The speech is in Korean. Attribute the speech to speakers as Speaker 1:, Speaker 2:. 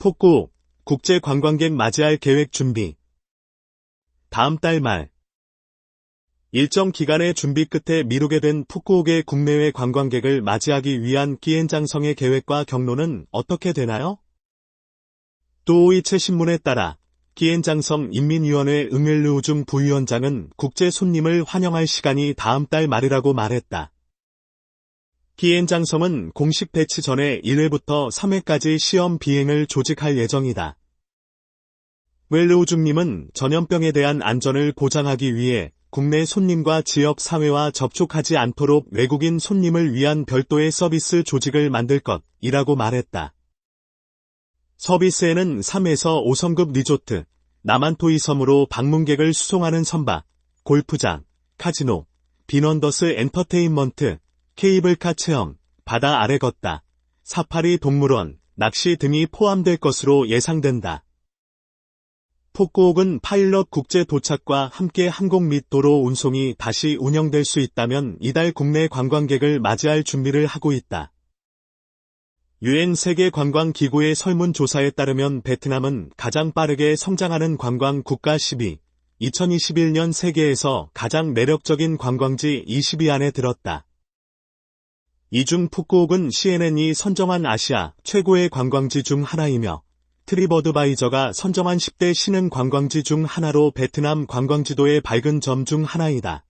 Speaker 1: 폭구 국제 관광객 맞이할 계획 준비. 다음 달 말. 일정 기간의 준비 끝에 미루게 된 푸꾸옥의 국내외 관광객을 맞이하기 위한 기엔장성의 계획과 경로는 어떻게 되나요? 또오이체 신문에 따라 기엔장성 인민위원회 응엘르우중 부위원장은 국제 손님을 환영할 시간이 다음 달 말이라고 말했다. 기엔장성은 공식 배치 전에 1회부터 3회까지 시험 비행을 조직할 예정이다. 웰르우중님은 전염병에 대한 안전을 보장하기 위해 국내 손님과 지역 사회와 접촉하지 않도록 외국인 손님을 위한 별도의 서비스 조직을 만들 것이라고 말했다. 서비스에는 3에서 5성급 리조트, 남한토이 섬으로 방문객을 수송하는 선박, 골프장, 카지노, 빈원더스 엔터테인먼트, 케이블카 체험, 바다 아래 걷다, 사파리 동물원, 낚시 등이 포함될 것으로 예상된다. 폭구옥은 파일럿 국제 도착과 함께 항공 및 도로 운송이 다시 운영될 수 있다면 이달 국내 관광객을 맞이할 준비를 하고 있다. 유엔 세계 관광 기구의 설문 조사에 따르면 베트남은 가장 빠르게 성장하는 관광 국가 10위, 2021년 세계에서 가장 매력적인 관광지 20위 안에 들었다. 이중 푸꾸옥은 CNN이 선정한 아시아 최고의 관광지 중 하나이며 트리버드바이저가 선정한 10대 신흥 관광지 중 하나로 베트남 관광지도의 밝은 점 중 하나이다.